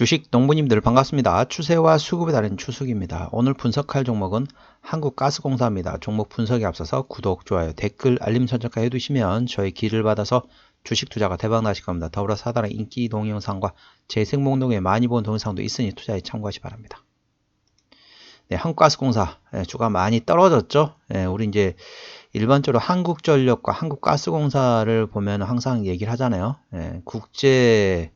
주식 농부님들 반갑습니다. 추세와 수급에 따른 추석입니다. 오늘 분석할 종목은 한국가스공사입니다. 종목 분석에 앞서서 구독, 좋아요, 댓글, 알림 설정까지 해두시면 저희 길을 받아서 주식 투자가 대박 나실 겁니다. 더불어 사단의 인기 동영상과 재생 목록에 많이 본 동영상도 있으니 투자에 참고하시 기 바랍니다. 네, 한국가스공사 네, 주가 많이 떨어졌죠. 네, 우리 이제 일반적으로 한국전력과 한국가스공사를 보면 항상 얘기를 하잖아요. 네, 국제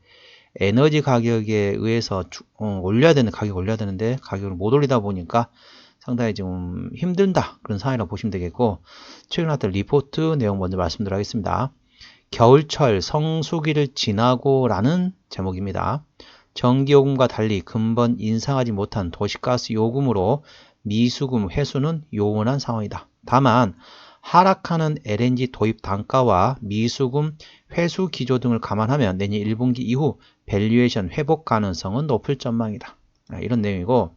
에너지 가격에 의해서 주, 어, 올려야 되는 가격 올려야 되는데 가격을 못 올리다 보니까 상당히 좀 힘든다 그런 상황이라고 보시면 되겠고 최근 나왔던 리포트 내용 먼저 말씀드리겠습니다. 겨울철 성수기를 지나고 라는 제목입니다. 전기요금과 달리 근본 인상하지 못한 도시가스 요금으로 미수금 회수는 요원한 상황이다. 다만 하락하는 LNG 도입 단가와 미수금 회수 기조 등을 감안하면 내년 1분기 이후 밸류에이션 회복 가능성은 높을 전망이다. 아, 이런 내용이고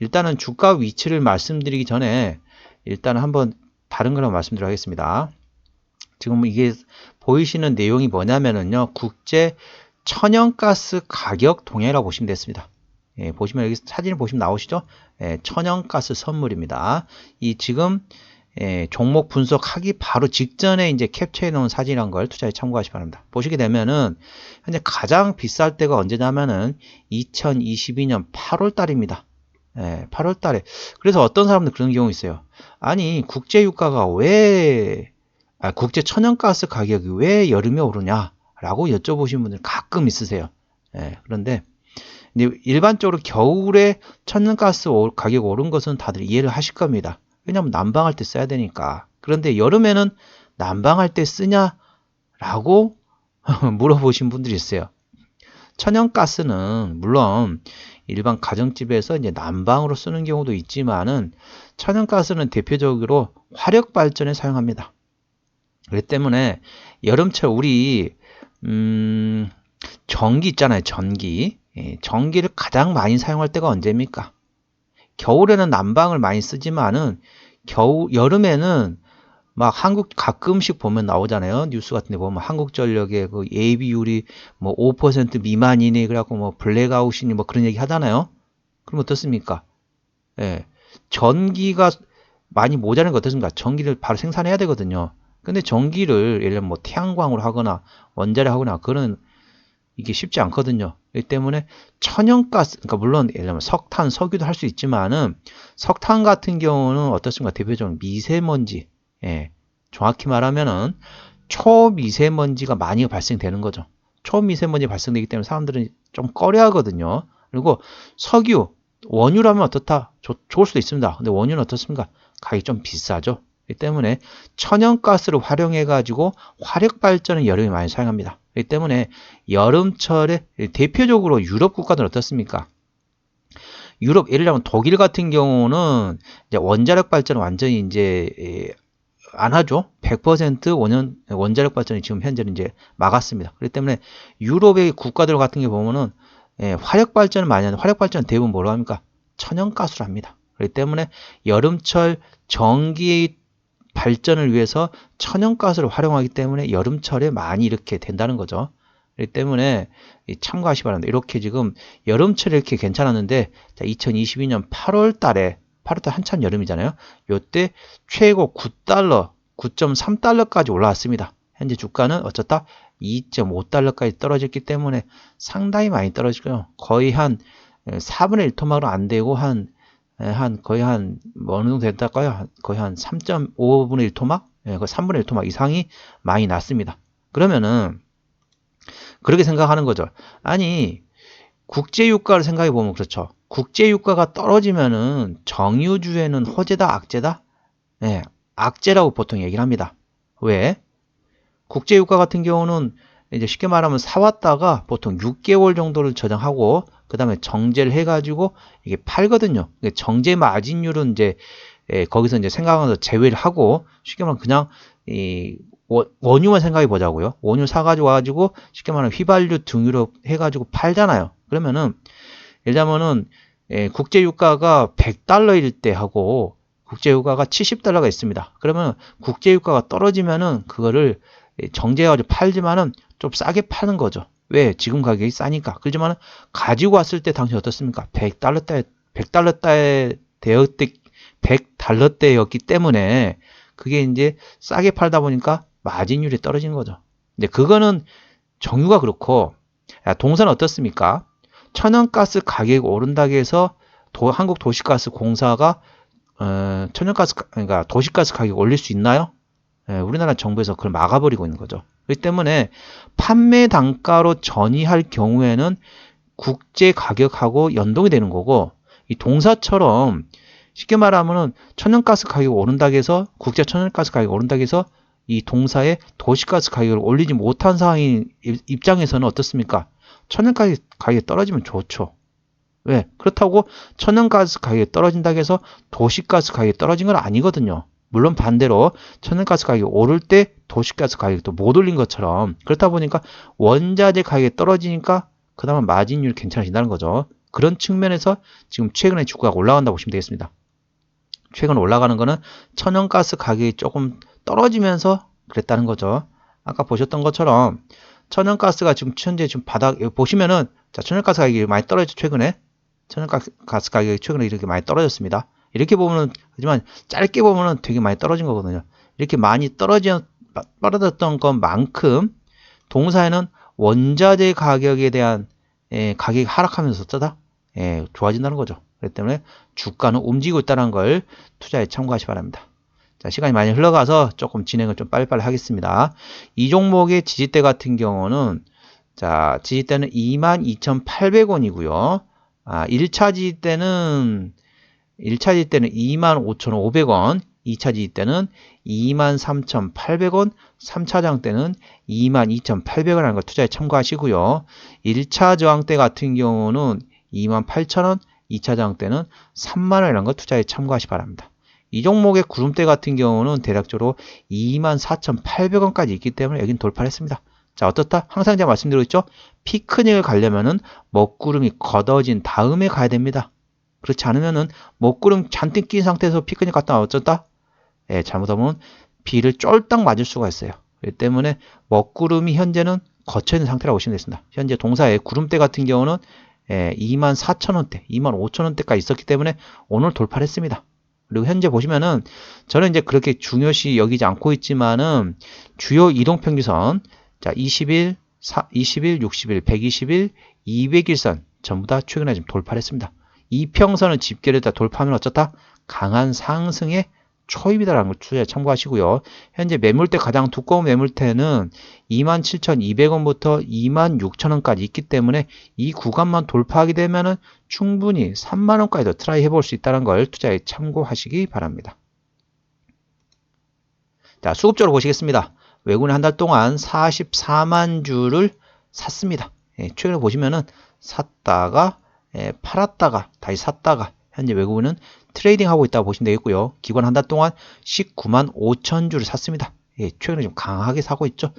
일단은 주가 위치를 말씀드리기 전에 일단 한번 다른 걸 말씀드리겠습니다. 지금 이게 보이시는 내용이 뭐냐면은요. 국제 천연가스 가격 동향이라고 보시면 됐습니다. 예, 보시면 여기 사진을 보시면 나오시죠? 예, 천연가스 선물입니다. 이 지금 예, 종목 분석하기 바로 직전에 이제 캡처해 놓은 사진이란 걸 투자에 참고하시 기 바랍니다. 보시게 되면은 현재 가장 비쌀 때가 언제냐면은 2022년 8월 달입니다. 예, 8월 달에. 그래서 어떤 사람들 그런 경우 있어요. 아니, 국제 유가가 왜 아, 국제 천연가스 가격이 왜 여름에 오르냐? 라고 여쭤보시는 분들 가끔 있으세요. 예, 그런데 일반적으로 겨울에 천연가스 가격 오른 것은 다들 이해를 하실 겁니다. 왜냐하면 난방할 때 써야 되니까. 그런데 여름에는 난방할 때 쓰냐? 라고 물어보신 분들이 있어요. 천연가스는 물론 일반 가정집에서 이제 난방으로 쓰는 경우도 있지만은 천연가스는 대표적으로 화력 발전에 사용합니다. 그렇기 때문에 여름철 우리 음, 전기 있잖아요. 전기. 예, 전기를 가장 많이 사용할 때가 언제입니까? 겨울에는 난방을 많이 쓰지만은 겨우 여름에는 막 한국 가끔씩 보면 나오잖아요. 뉴스 같은 데 보면 한국전력의 그 예비율이 뭐 5% 미만이네 그래갖고 뭐 블랙아웃이니 뭐 그런 얘기 하잖아요. 그럼 어떻습니까? 예. 전기가 많이 모자란 거 어떻습니까? 전기를 바로 생산해야 되거든요. 근데 전기를 예를 들면 뭐 태양광으로 하거나 원자로 하거나 그런 이게 쉽지 않거든요. 이 때문에 천연가스, 그러니까 물론 예를 들면 석탄, 석유도 할 수 있지만은 석탄 같은 경우는 어떻습니까? 대표적으로 미세먼지, 예, 정확히 말하면은 초미세먼지가 많이 발생되는 거죠. 초미세먼지 발생되기 때문에 사람들은 좀 꺼려하거든요. 그리고 석유, 원유라면 어떻다? 좋, 좋을 수도 있습니다. 근데 원유는 어떻습니까? 가격이 좀 비싸죠. 이 때문에 천연가스를 활용해 가지고 화력 발전을 여름에 많이 사용합니다. 이 때문에 여름철에 대표적으로 유럽 국가들은 어떻습니까? 유럽 예를 들면 독일 같은 경우는 원자력 발전을 완전히 이제 예, 안 하죠. 100% 원연 원자력 발전이 지금 현재는 이제 막았습니다. 그렇기 때문에 유럽의 국가들 같은 게 보면은 예, 화력 발전을 많이 하는 화력 발전 대부분 뭐로 합니까? 천연가스로 합니다. 그렇기 때문에 여름철 전기 발전을 위해서 천연가스를 활용하기 때문에 여름철에 많이 이렇게 된다는 거죠. 그렇기 때문에 참고하시 기 바랍니다. 이렇게 지금 여름철에 이렇게 괜찮았는데 2022년 8월 달에 8월 달 한참 여름이잖아요. 요때 최고 9달러, 9.3달러까지 올라왔습니다. 현재 주가는 어쩌다 2.5달러까지 떨어졌기 때문에 상당히 많이 떨어지고요. 거의 한 4분의 1토막으로 안 되고 한 예, 한 거의 한 어느 정도 됐다까요? 거의 한 3.5분의 1 토막? 예, 거의 3분의 1 토막 이상이 많이 났습니다. 그러면은 그렇게 생각하는 거죠. 아니 국제유가를 생각해 보면 그렇죠. 국제유가가 떨어지면은 정유주에는 호재다 악재다? 예, 악재라고 보통 얘기를 합니다. 왜? 국제유가 같은 경우는 이제 쉽게 말하면 사왔다가 보통 6개월 정도를 저장하고 그 다음에 정제를 해가지고 이게 팔거든요. 정제 마진율은 이제 예, 거기서 이제 생각하면서 제외를 하고 쉽게 말하면 그냥 이 원유만 생각해 보자고요. 원유 사가지고 와가지고 쉽게 말하면 휘발유 등유로 해가지고 팔잖아요. 그러면은 예를 들면은 예, 국제유가가 100달러일 때 하고 국제유가가 70달러가 있습니다. 그러면 국제유가가 떨어지면은 그거를 정제해가지고 팔지만은 좀 싸게 파는 거죠. 왜? 지금 가격이 싸니까. 그렇지만 가지고 왔을 때 당시 어떻습니까? 100달러대 100달러대 되었 100달러대였기 때문에 그게 이제 싸게 팔다 보니까 마진율이 떨어지는 거죠. 근데 그거는 정유가 그렇고 야, 동사는 어떻습니까? 천연가스 가격이 오른다고 해서 도, 한국 도시가스 공사가 어, 천연가스 그러니까 도시가스 가격 올릴 수 있나요? 예, 우리나라 정부에서 그걸 막아버리고 있는 거죠. 그렇기 때문에 판매 단가로 전이할 경우에는 국제 가격하고 연동이 되는 거고 이 동사처럼 쉽게 말하면은 천연가스 가격이 오른다고 해서 국제 천연가스 가격이 오른다고 해서 이 동사의 도시가스 가격을 올리지 못한 상황인 입장에서는 어떻습니까? 천연가스 가격이 떨어지면 좋죠. 왜? 그렇다고 천연가스 가격이 떨어진다고 해서 도시가스 가격이 떨어진 건 아니거든요. 물론 반대로 천연가스 가격이 오를 때 도시가스 가격도 못 올린 것처럼 그렇다 보니까 원자재 가격이 떨어지니까 그나마 마진율이 괜찮아진다는 거죠. 그런 측면에서 지금 최근에 주가가 올라간다고 보시면 되겠습니다. 최근 올라가는 거는 천연가스 가격이 조금 떨어지면서 그랬다는 거죠. 아까 보셨던 것처럼 천연가스가 지금 현재 지금 바닥 보시면은 자 천연가스 가격이 많이 떨어졌죠 최근에 천연가스 가격이 최근에 이렇게 많이 떨어졌습니다. 이렇게 보면은 하지만 짧게 보면은 되게 많이 떨어진 거거든요. 이렇게 많이 떨어져 떨어졌던 것만큼 동사에는 원자재 가격에 대한 예, 가격이 하락하면서 어쩌다 예, 좋아진다는 거죠. 그렇기 때문에 주가는 움직이고 있다는 걸 투자에 참고하시 기 바랍니다. 자, 시간이 많이 흘러가서 조금 진행을 좀 빨리빨리 하겠습니다. 이 종목의 지지대 같은 경우는 자, 지지대는 22,800원이고요. 아, 1차 지지대는 1차 지지대는 25,500원, 2차 지지대는 23,800원, 3차장 때는 22,800원이라는 걸 투자에 참고하시고요. 1차 저항대 같은 경우는 28,000원, 2차 저항 때는 3만원이라는 걸 투자에 참고하시 기 바랍니다. 이 종목의 구름대 같은 경우는 대략적으로 24,800원까지 있기 때문에 여긴 돌파를 했습니다. 자, 어떻다? 항상 제가 말씀드리고 있죠? 피크닉을 가려면은 먹구름이 걷어진 다음에 가야 됩니다. 그렇지 않으면은 먹구름 잔뜩 낀 상태에서 피크닉 갔다 어쩌다? 예, 잘못하면 비를 쫄딱 맞을 수가 있어요. 그렇기 때문에 먹구름이 현재는 거쳐 있는 상태라고 보시면 되겠습니다. 현재 동사의 구름대 같은 경우는 예, 2만 4천 원대, 2만 5천 원대까지 있었기 때문에 오늘 돌파를 했습니다. 그리고 현재 보시면은 저는 이제 그렇게 중요시 여기지 않고 있지만은 주요 이동평균선 자 21, 4, 21, 61, 121, 200일선 전부 다 최근에 좀 돌파를 했습니다. 이평선을 집결했다 돌파하면 어쩌다 강한 상승의 초입이다라는 걸 투자에 참고하시고요. 현재 매물대 가장 두꺼운 매물대는 27,200원부터 26,000원까지 있기 때문에 이 구간만 돌파하게 되면 충분히 3만원까지도 트라이 해볼 수 있다는 걸 투자에 참고하시기 바랍니다. 자, 수급적으로 보시겠습니다. 외국인 한 달 동안 44만 주를 샀습니다. 예, 최근에 보시면은 샀다가 예, 팔았다가 다시 샀다가 현재 외국인은 트레이딩 하고 있다고 보시면 되겠고요. 기관 한 달 동안 19만 5천 주를 샀습니다. 예, 최근에 좀 강하게 사고 있죠.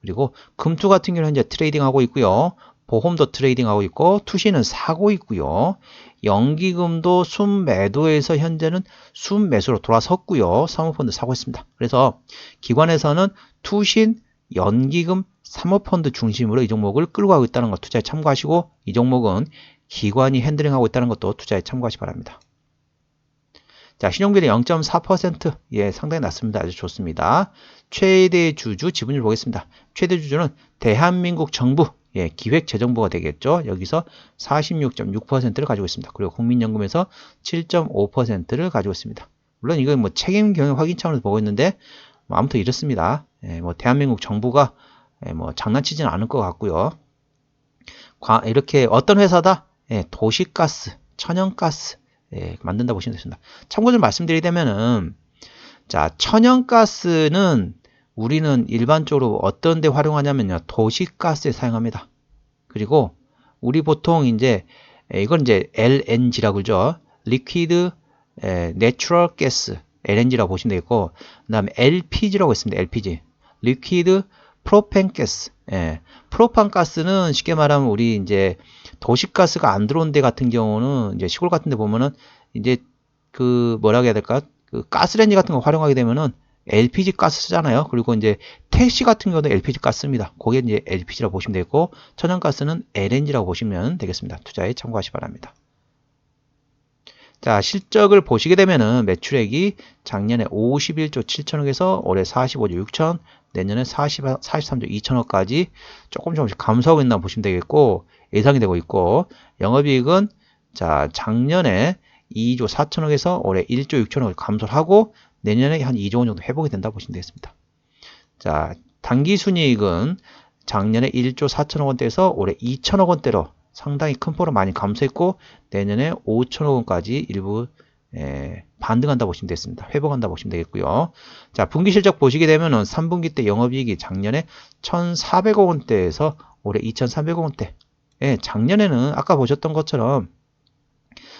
그리고 금투 같은 경우는 현재 트레이딩 하고 있고요. 보험도 트레이딩 하고 있고 투시는 사고 있고요. 연기금도 순매도에서 현재는 순매수로 돌아섰고요. 사모펀드 사고 있습니다. 그래서 기관에서는 투신, 연기금, 사모펀드 중심으로 이 종목을 끌고 가고 있다는 것 투자에 참고하시고 이 종목은 기관이 핸들링하고 있다는 것도 투자에 참고하시 기 바랍니다. 자, 신용비율 0.4%. 예, 상당히 낮습니다. 아주 좋습니다. 최대 주주 지분율 보겠습니다. 최대 주주는 대한민국 정부, 예, 기획재정부가 되겠죠. 여기서 46.6%를 가지고 있습니다. 그리고 국민연금에서 7.5%를 가지고 있습니다. 물론 이건 뭐 책임 경영 확인 차원에서 보고 있는데, 뭐 아무튼 이렇습니다. 예, 뭐 대한민국 정부가 예, 뭐 장난치지는 않을 것 같고요. 이렇게 어떤 회사다? 예, 도시가스, 천연가스, 예, 만든다 보시면 되습니다. 참고 좀 말씀드리자면은 자 천연가스는 우리는 일반적으로 어떤 데 활용하냐면요 도시가스에 사용합니다. 그리고 우리 보통 이제 이건 이제 LNG라고 그러죠. 리퀴드 내추럴 가스 LNG라고 보시면 되겠고 그다음에 LPG라고 있습니다. LPG 리퀴드 프로펜 가스 예. 프로판 가스는 쉽게 말하면 우리 이제 도시가스가 안 들어온 데 같은 경우는 이제 시골 같은 데 보면은 이제 그 뭐라고 해야 될까? 그 가스레인지 같은 거 활용하게 되면은 LPG 가스 쓰잖아요. 그리고 이제 택시 같은 경우도 LPG 가스 씁니다. 그게 이제 LPG라고 보시면 되고 천연가스는 LNG라고 보시면 되겠습니다. 투자에 참고하시 기 바랍니다. 자, 실적을 보시게 되면은 매출액이 작년에 51조 7천억에서 올해 45조 6천, 내년에 40, 43조 2천억까지 조금 조금씩 감소하고 있나 보시면 되겠고 예상이 되고 있고 영업이익은 자, 작년에 2조 4천억에서 올해 1조 6천억을 감소를 하고 내년에 한 2조 원 정도 회복이 된다 보시면 되겠습니다. 자, 단기 순이익은 작년에 1조 4천억 원대에서 올해 2천억 원대로 상당히 큰 폭으로 많이 감소했고 내년에 5천억 원까지 일부 예, 반등한다 보시면 되겠습니다. 회복한다 보시면 되겠고요. 자, 분기 실적 보시게 되면은 3분기 때 영업이익이 작년에 1,400억 원대에서 올해 2,300억 원대. 예, 작년에는 아까 보셨던 것처럼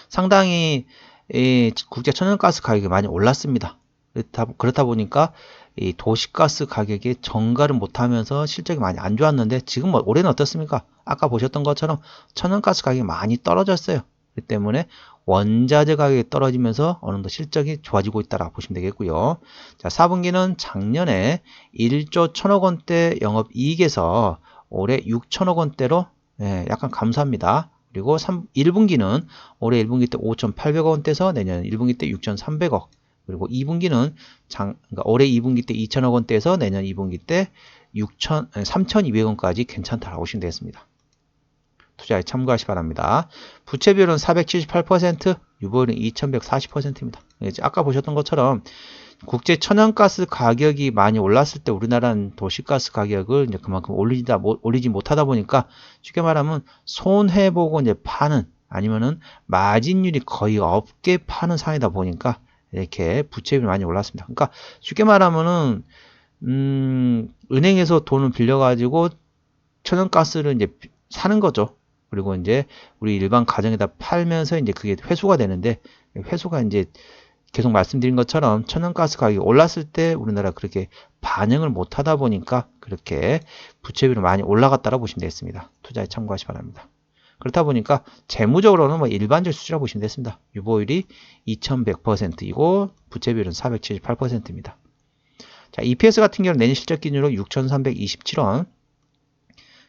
상당히 이 국제 천연가스 가격이 많이 올랐습니다. 그렇다, 그렇다 보니까 이 도시가스 가격이 정가를 못하면서 실적이 많이 안 좋았는데 지금 뭐 올해는 어떻습니까? 아까 보셨던 것처럼 천연가스 가격이 많이 떨어졌어요. 그 때문에 원자재 가격이 떨어지면서 어느 정도 실적이 좋아지고 있다라 보시면 되겠고요. 자, 4분기는 작년에 1조 1천억 원대 영업 이익에서 올해 6천억 원대로 예, 약간 감소합니다. 그리고 3, 1분기는 올해 1분기 때 5,800억 원대에서 내년 1분기 때 6,300억 그리고 2분기는 장, 그러니까 올해 2분기 때 2천억 원대에서 내년 2분기 때 6천, 3,200원까지 괜찮다라고 보시면 되겠습니다. 투자에 참고하시 기 바랍니다. 부채 비율은 478%, 유보율은 2140%입니다. 아까 보셨던 것처럼 국제 천연가스 가격이 많이 올랐을 때 우리나라는 도시가스 가격을 이제 그만큼 올리다 올리지 못하다 보니까 쉽게 말하면 손해 보고 이제 파는 아니면은 마진율이 거의 없게 파는 상황이다 보니까 이렇게 부채비율이 많이 올랐습니다. 그러니까 쉽게 말하면은 음, 은행에서 돈을 빌려가지고 천연가스를 이제 사는 거죠. 그리고 이제 우리 일반 가정에다 팔면서 이제 그게 회수가 되는데 회수가 이제 계속 말씀드린 것처럼 천연가스 가격이 올랐을 때 우리나라 그렇게 반영을 못 하다 보니까 그렇게 부채비율이 많이 올라갔다고 보시면 되겠습니다. 투자에 참고하시 기 바랍니다. 그렇다 보니까 재무적으로는 뭐 일반적 수치라고 보시면 되겠습니다. 유보율이 2100%이고 부채비율은 478%입니다. 자, EPS 같은 경우는 내년 실적 기준으로 6327원,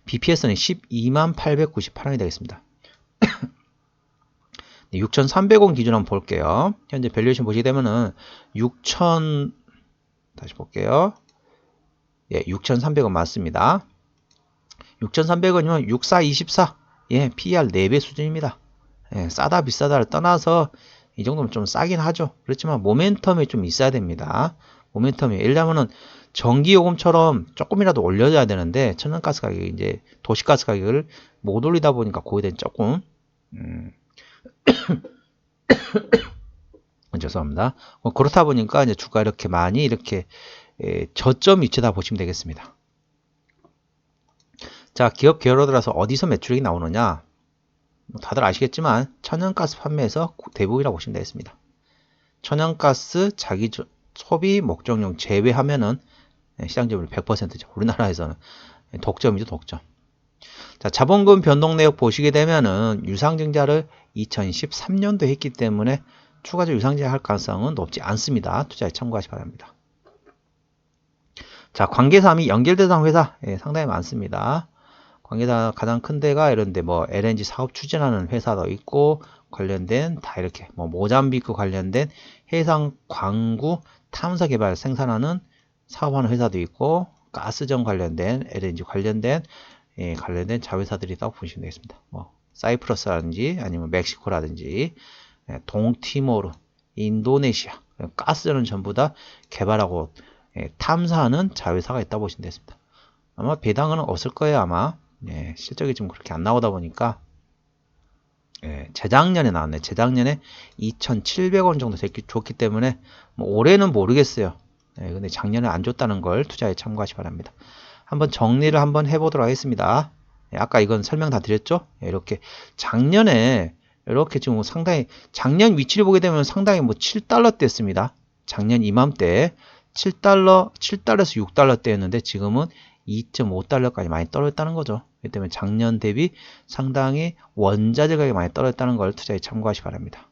BPS는 12만 898원이 되겠습니다. 6,300원 기준 한번 볼게요. 현재 밸류에이션 보시게 되면은 6,000 다시 볼게요. 예, 6,300원 맞습니다. 6,300원이면 6424 예, PER 4배 수준입니다. 예, 싸다 비싸다를 떠나서 이 정도면 좀 싸긴 하죠. 그렇지만 모멘텀이 좀 있어야 됩니다. 모멘텀이 예를 들면은 전기요금처럼 조금이라도 올려줘야 되는데 천연가스 가격이 이제 도시가스 가격을 못 올리다 보니까 거기에 대한 조금 음, 죄송합니다. 뭐 그렇다 보니까 이제 주가 이렇게 많이 이렇게 에, 저점 위치다 보시면 되겠습니다. 자, 기업 계열로 들어서 어디서 매출액이 나오느냐? 뭐 다들 아시겠지만 천연가스 판매에서 대부분이라고 보시면 되겠습니다. 천연가스 자기 소비 목적용 제외하면은 예, 시장 점유율 100%죠. 우리나라에서는 독점이죠, 독점. 자, 자본금 변동 내역 보시게 되면은 유상증자를 2013년도 했기 때문에 추가적으로 유상증자 할 가능성은 높지 않습니다. 투자에 참고하시 기 바랍니다. 자, 관계사항이 연결 대상 회사 예, 상당히 많습니다. 관계사 가장 큰 데가 이런데 뭐 LNG 사업 추진하는 회사도 있고 관련된 다 이렇게 뭐 모잠비크 관련된 해상 광구 탐사 개발 생산하는 사업하는 회사도 있고 가스전 관련된 LNG 관련된 예, 관련된 자회사들이 딱 보시면 되겠습니다. 뭐 사이프러스라든지 아니면 멕시코라든지 예, 동티모르, 인도네시아 가스전은 전부 다 개발하고 예, 탐사하는 자회사가 있다 보시면 되겠습니다. 아마 배당은 없을 거예요 아마 예, 실적이 좀 그렇게 안 나오다 보니까 예, 재작년에 나왔네. 재작년에 2,700원 정도 됐기, 좋기 때문에 뭐 올해는 모르겠어요. 예, 근데 작년에 안 줬다는 걸 투자에 참고하시 기 바랍니다. 한번 정리를 한번 해보도록 하겠습니다. 예, 아까 이건 설명 다 드렸죠? 예, 이렇게 작년에 이렇게 지금 상당히 작년 위치를 보게 되면 상당히 뭐 7달러 대였습니다. 작년 이맘때 7달러, 7달러에서 6달러 대였는데 지금은 2.5달러까지 많이 떨어졌다는 거죠. 그렇기 때문에 작년 대비 상당히 원자재 가격이 많이 떨어졌다는 걸 투자에 참고하시 기 바랍니다.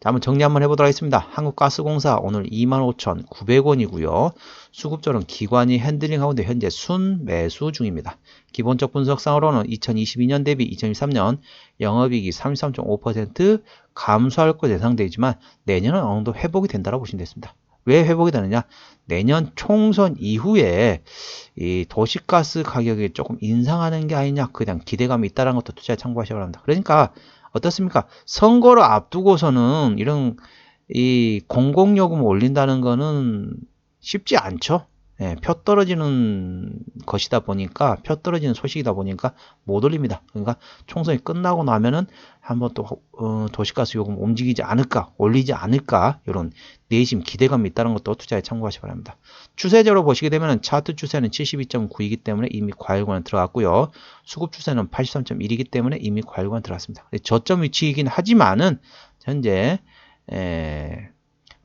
자, 한번 정리 한번 해보도록 하겠습니다. 한국가스공사 오늘 25,900원이고요. 수급조는 기관이 핸들링하고 있는데 현재 순 매수 중입니다. 기본적 분석상으로는 2022년 대비 2023년 영업이익이 33.5% 감소할 것 예상되지만 내년은 어느 정도 회복이 된다고 보시면 되겠습니다. 왜 회복이 되느냐? 내년 총선 이후에 이 도시가스 가격이 조금 인상하는 게 아니냐 그냥 기대감이 있다는 것도 투자에 참고하셔야 합니다. 그러니까 어떻습니까? 선거를 앞두고서는 이런 이 공공요금 올린다는 거는 쉽지 않죠. 예, 표 떨어지는 것이다 보니까 표 떨어지는 소식이다 보니까 못 올립니다. 그러니까 총선이 끝나고 나면은 한번 또 어, 도시가스 요금 움직이지 않을까 올리지 않을까 이런 내심 기대감이 있다는 것도 투자에 참고하시 기 바랍니다. 추세적으로 보시게 되면 차트 추세는 72.9이기 때문에 이미 과열권에 들어갔고요. 수급 추세는 83.1이기 때문에 이미 과열권에 들어갔습니다. 저점 위치이긴 하지만은 현재 에,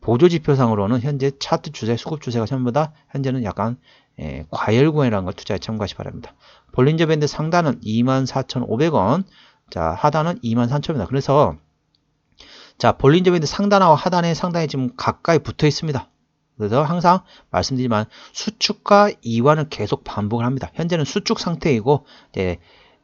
보조 지표상으로는 현재 차트 추세, 수급 추세가 전부 다 현재는 약간 에, 과열구간이라는 걸 투자에 참고하시 기 바랍니다. 볼린저 밴드 상단은 24,500원, 자 하단은 23,000원입니다. 그래서 자 볼린저 밴드 상단하고 하단에 상당히 지금 가까이 붙어 있습니다. 그래서 항상 말씀드리지만 수축과 이완을 계속 반복을 합니다. 현재는 수축 상태이고 이제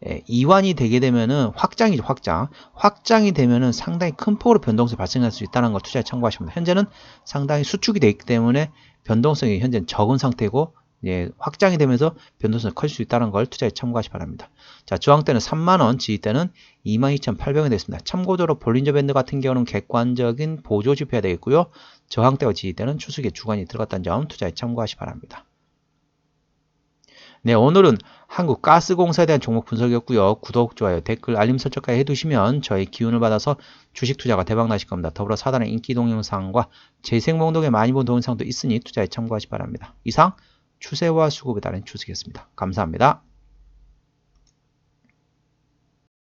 예, 이완이 되게 되면은 확장이죠, 확장. 확장이 되면은 상당히 큰 폭으로 변동성이 발생할 수 있다는 걸 투자에 참고하시면 현재는 상당히 수축이 되어 있기 때문에 변동성이 현재 적은 상태고 예, 확장이 되면서 변동성이 클수 있다는 걸 투자에 참고하시 기 바랍니다. 자, 저항대는 3만원, 지지대는 22,800원이 됐습니다. 참고적으로 볼린저 밴드 같은 경우는 객관적인 보조 지표가 되겠고요. 저항대와 지지대는 추석에 주간이 들어갔다는 점 투자에 참고하시 기 바랍니다. 네, 오늘은 한국가스공사에 대한 종목 분석이었고요. 구독, 좋아요, 댓글, 알림 설정까지 해두시면 저희 기운을 받아서 주식 투자가 대박 나실 겁니다. 더불어 사단의 인기 동영상과 재생몽동에 많이 본 동영상도 있으니 투자에 참고하시 기 바랍니다. 이상 추세와 수급에 따른 추석이었습니다. 감사합니다.